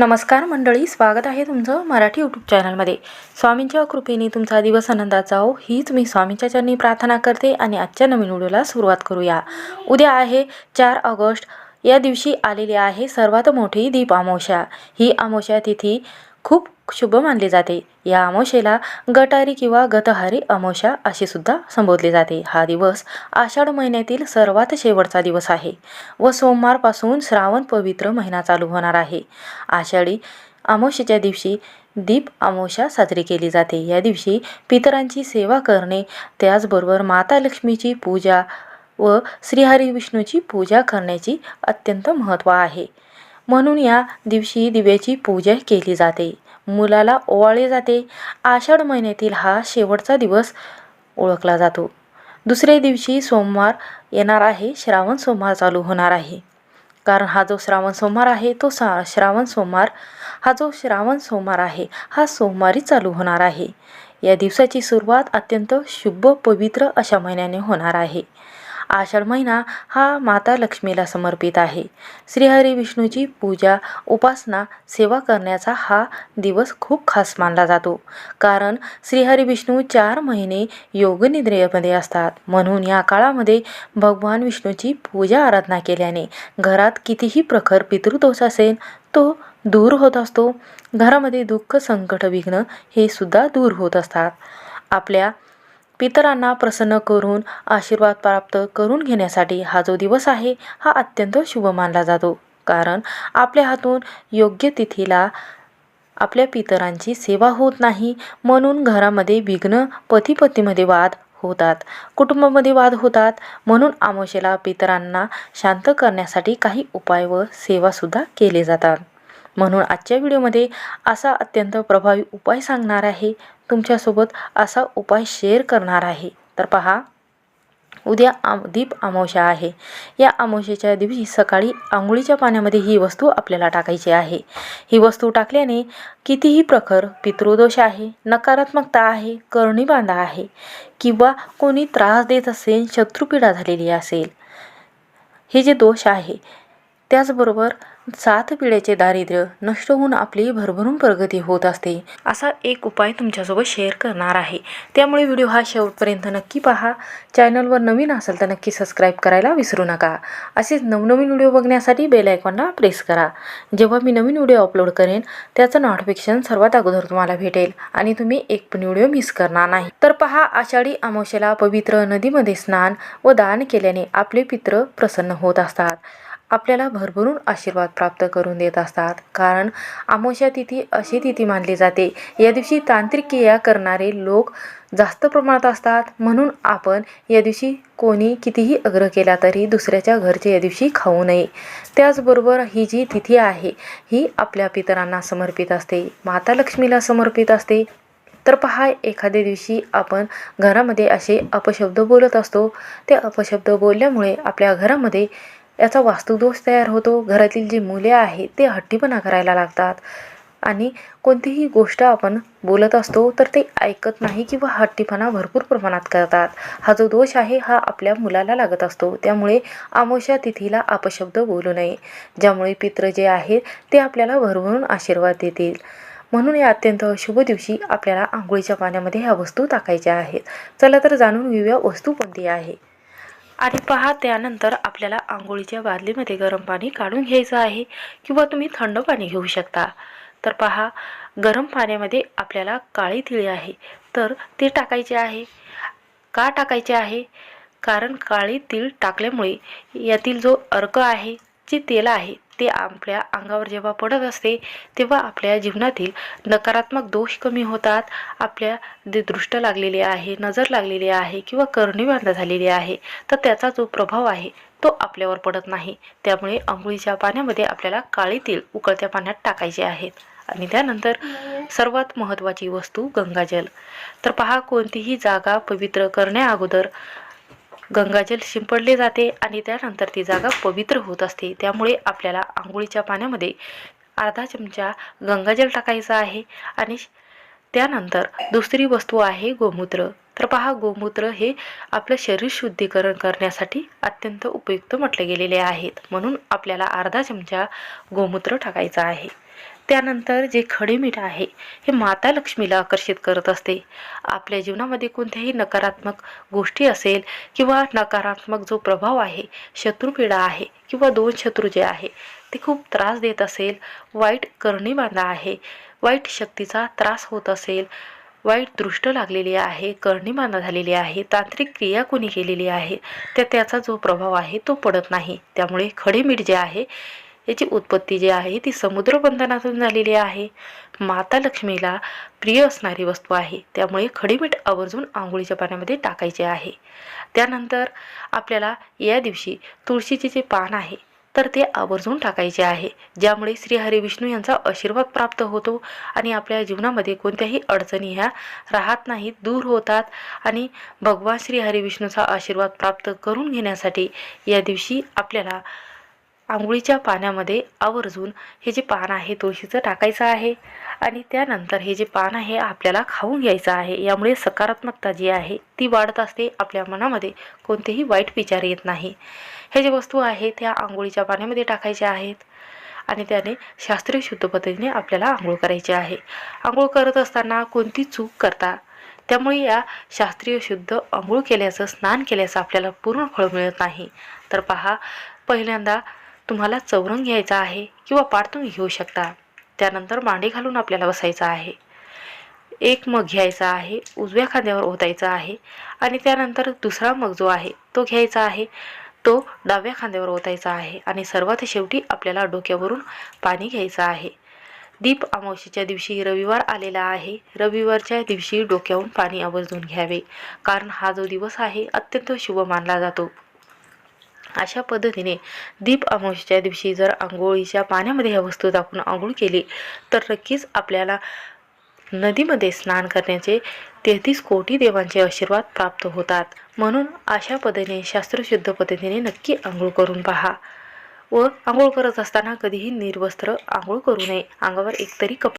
नमस्कार मंडळी स्वागत आहे तुमचं मराठी यूट्यूब चॅनलमध्ये स्वामींच्या कृपेने तुमचा दिवस आनंदाचा हो हीच मी स्वामींच्या चरणी प्रार्थना करते आणि आजच्या नवीन व्हिडिओला सुरुवात करूया. उद्या आहे चार ऑगस्ट या दिवशी आलेली आहे सर्वात मोठी दीप अमावस्या ही अमावस्या तिथी खूप शुभ मानले जाते. या अमावशेला गटारी किंवा गतहारी अमावशा अशी सुद्धा संबोधले जाते. हा दिवस आषाढ महिन्यातील सर्वात शेवटचा दिवस आहे व सोमवारपासून श्रावण पवित्र महिना चालू होणार आहे. आषाढी अमावशेच्या दिवशी दीप अमावशा साजरी केली जाते. या दिवशी पितरांची सेवा करणे त्याचबरोबर माता लक्ष्मीची पूजा व श्रीहरी विष्णूची पूजा करण्याची अत्यंत महत्त्व आहे. म्हणून या दिवशी दिव्याची पूजा केली जाते. मुलाला ओवाळले जाते. आषाढ महिन्यातील हा शेवटचा दिवस ओळखला जातो. दुसऱ्या दिवशी सोमवार येणार आहे. श्रावण सोमवार चालू होणार आहे. कारण हा जो श्रावण सोमवार आहे तो सा श्रावण सोमवार हा जो श्रावण सोमवार आहे हा सोमवारी चालू होणार आहे. या दिवसाची सुरुवात अत्यंत शुभ पवित्र अशा महिन्याने होणार आहे. आषाढ महिना हा माता लक्ष्मीला समर्पित आहे. श्रीहरी विष्णूची पूजा उपासना सेवा करण्याचा हा दिवस खूप खास मानला जातो. कारण श्रीहरी विष्णू चार महिने योगनिद्रेमध्ये असतात. म्हणून या काळामध्ये भगवान विष्णूची पूजा आराधना केल्याने घरात कितीही प्रखर पितृदोष असेल तो दूर होत असतो. घरामध्ये दुःख संकट विघ्न हे सुद्धा दूर होत असतात. आपल्या पितरांना प्रसन्न करून आशीर्वाद प्राप्त करून घेण्यासाठी हा जो दिवस आहे हा अत्यंत शुभ मानला जातो. कारण आपल्या हातून योग्य तिथीला आपल्या पितरांची सेवा होत नाही म्हणून घरामध्ये विघ्न पतीपतीमध्ये वाद होतात. कुटुंबामध्ये वाद होतात म्हणून आमोशेला पितरांना शांत करण्यासाठी काही उपाय व सेवासुद्धा केले जातात. म्हणून आजच्या व्हिडिओमध्ये असा अत्यंत प्रभावी उपाय सांगणार आहे. तुमच्यासोबत असा उपाय शेअर करणार आहे. तर पहा उद्या आम दीप अमावश्या आहे. या अमावश्याच्या दिवशी सकाळी आंघोळीच्या पाण्यामध्ये ही वस्तू आपल्याला टाकायची आहे. ही वस्तू टाकल्याने कितीही प्रखर पितृदोष आहे नकारात्मकता आहे करणी बांधा आहे किंवा कोणी त्रास देत असेल शत्रुपीडा झालेली असेल हे जे दोष आहे त्याचबरोबर सात पिढ्याचे दारिद्र्य नष्ट होऊन आपली भरभरून प्रगती होत असते असा एक उपाय तुमच्यासोबत शेअर करणार आहे. त्यामुळे व्हिडिओ हा शेवटपर्यंत नक्की पहा. चॅनलवर नवीन असेल तर नक्की सबस्क्राईब करायला विसरू नका. असेच नवनवीन व्हिडिओ बघण्यासाठी बेल आयकॉनला प्रेस करा. जेव्हा मी नवीन व्हिडिओ अपलोड करेन त्याचं नोटिफिकेशन सर्वात अगोदर तुम्हाला भेटेल आणि तुम्ही एक पण व्हिडिओ मिस करणार नाही. तर पहा आषाढी अमावशेला पवित्र नदीमध्ये स्नान व दान केल्याने आपले पित्र प्रसन्न होत असतात. आपल्याला भरभरून आशीर्वाद प्राप्त करून देत असतात. कारण अमावस्या तिथी अशी तिथी मानली जाते. या दिवशी तांत्रिक क्रिया करणारे लोक जास्त प्रमाणात असतात. म्हणून आपण या दिवशी कोणी कितीही आग्रह केला तरी दुसऱ्याच्या घरचे या दिवशी खाऊ नये. त्याचबरोबर ही जी तिथी आहे ही आपल्या पितरांना समर्पित असते. माता लक्ष्मीला समर्पित असते. तर पहा एखाद्या दिवशी आपण घरामध्ये असे अपशब्द बोलत असतो. ते अपशब्द बोलल्यामुळे आपल्या घरामध्ये याचा वास्तुदोष तयार होतो. घरातील जी मुले आहेत ते हट्टीपणा करायला लागतात. आणि कोणतीही गोष्ट आपण बोलत असतो तर ते ऐकत नाही किंवा हट्टीपणा भरपूर प्रमाणात करतात. हा जो दोष आहे हा आपल्या मुलाला लागत असतो. त्यामुळे आमोशा तिथीला अपशब्द बोलू नये. ज्यामुळे पित्र जे आहेत ते आपल्याला भरभरून आशीर्वाद देतील. म्हणून या अत्यंत शुभ दिवशी आपल्याला आंघोळीच्या पाण्यामध्ये ह्या वस्तू टाकायच्या आहेत. चला तर जाणून घेऊया वस्तू कोणती आहे. आणि पहा त्यानंतर आपल्याला आंघोळीच्या बादलीमध्ये गरम पाणी काढून घ्यायचं आहे किंवा तुम्ही थंड पाणी घेऊ शकता. तर पहा गरम पाण्यामध्ये आपल्याला काळी तिळी आहे. तर ते टाकायचे आहे. का टाकायचे आहे? कारण काळी तीळ टाकल्यामुळे यातील जो अर्क आहे जे तेल आहे ते आपल्या अंगावर जेव्हा पडत असते तेव्हा आपल्या जीवनातील नकारात्मक दोष कमी होतात. आपल्या जे दृष्ट लागलेली आहे नजर लागलेली आहे किंवा करणीबांध झालेली आहे तर त्याचा जो प्रभाव आहे तो आपल्यावर पडत नाही. त्यामुळे आंघोळीच्या पाण्यामध्ये आपल्याला काळीतील उकळत्या पाण्यात टाकायचे आहेत. आणि त्यानंतर सर्वात महत्त्वाची वस्तू गंगाजल. तर पहा कोणतीही जागा पवित्र करण्या अगोदर गंगाजल शिंपडले जाते आणि त्यानंतर ती जागा पवित्र होत असते. त्यामुळे आपल्याला आंघोळीच्या पाण्यामध्ये अर्धा चमचा गंगाजल टाकायचा आहे आणि त्यानंतर दुसरी वस्तू आहे गोमूत्र. तर पहा गोमूत्र हे आपलं शरीर शुद्धीकरण करण्यासाठी अत्यंत उपयुक्त म्हटले गेलेले आहेत. म्हणून आपल्याला अर्धा चमचा गोमूत्र टाकायचा आहे. त्यानंतर जे खडे मीठ आहे हे माता लक्ष्मीला आकर्षित करत असते. आपल्या जीवनामध्ये कोणत्याही नकारात्मक गोष्टी असेल किंवा नकारात्मक जो प्रभाव आहे शत्रुपीडा आहे किंवा दोन शत्रू जे आहे ते खूप त्रास देत असेल. वाईट करणी बांधा आहे वाईट शक्तीचा त्रास होत असेल. वाईट दृष्ट लागलेली आहे कर्णिमाना झालेली आहे तांत्रिक क्रिया कोणी केलेली आहे तर त्याचा जो प्रभाव आहे तो पडत नाही. त्यामुळे खडे मीठ जे आहे याची उत्पत्ती जी आहे ती समुद्रबंधनातून झालेली आहे. माता लक्ष्मीला प्रिय असणारी वस्तू आहे. त्यामुळे खडीमीठ आवर्जून आंघोळीच्या पाण्यामध्ये टाकायचे आहे. त्यानंतर आपल्याला या दिवशी तुळशीचे जे पान आहे तर ते आवर्जून टाकायचे आहे. ज्यामुळे श्री हरी विष्णू यांचा आशीर्वाद प्राप्त होतो आणि आपल्या जीवनामध्ये कोणत्याही अडचणी ह्या राहत नाहीत दूर होतात. आणि भगवान श्री हरी विष्णूचा आशीर्वाद प्राप्त करून घेण्यासाठी या दिवशी आपल्याला आंघोळीच्या पाण्यामध्ये आवर्जून हे जे पान आहे तुळशीचं टाकायचं आहे आणि त्यानंतर हे जे पान आहे आपल्याला खाऊन घ्यायचं आहे. यामुळे सकारात्मकता जी आहे ती वाढत असते. आपल्या मनामध्ये कोणतेही वाईट विचार येत नाही. हे जे वस्तू आहे त्या आंघोळीच्या पाण्यामध्ये टाकायच्या आहेत आणि त्याने शास्त्रीय शुद्ध पद्धतीने आपल्याला आंघोळ करायची आहे. आंघोळ करत असताना कोणती चूक करता? त्यामुळे या शास्त्रीय शुद्ध आंघोळ केल्याचं स्नान केल्याचं आपल्याला पूर्ण फळ मिळत नाही. तर पहा पहिल्यांदा तुम्हाला चौरंग घ्यायचा आहे किंवा पाठ तुम्ही घेऊ शकता. त्यानंतर मांडे घालून आपल्याला बसायचं आहे. एक मग घ्यायचा आहे उजव्या खांद्यावर ओतायचा आहे आणि त्यानंतर दुसरा मग जो आहे तो घ्यायचा आहे. तो डाव्या खांद्यावर ओतायचा आहे आणि सर्वात शेवटी आपल्याला डोक्यावरून पाणी घ्यायचं आहे. दीप अमावशीच्या दिवशी रविवार आलेला आहे. रविवारच्या दिवशी डोक्यावरून पाणी आवर्जून घ्यावे. कारण हा जो दिवस आहे अत्यंत शुभ मानला जातो. अशा पद्धतीने दीप अमावस्याच्या दिवशी जर आंघोळीच्या पाण्यामध्ये ह्या वस्तू टाकून आंघोळ केली तर नक्कीच आपल्याला नदीमध्ये स्नान करण्याचे तेहतीस कोटी देवांचे आशीर्वाद प्राप्त होतात. म्हणून अशा पद्धतीने शास्त्रशुद्ध पद्धतीने नक्की आंघोळ करून पहा. व आंघोळ करत असताना कधीही निर्वस्त्र आंघोळ करू नये. अंगावर एकतरी कप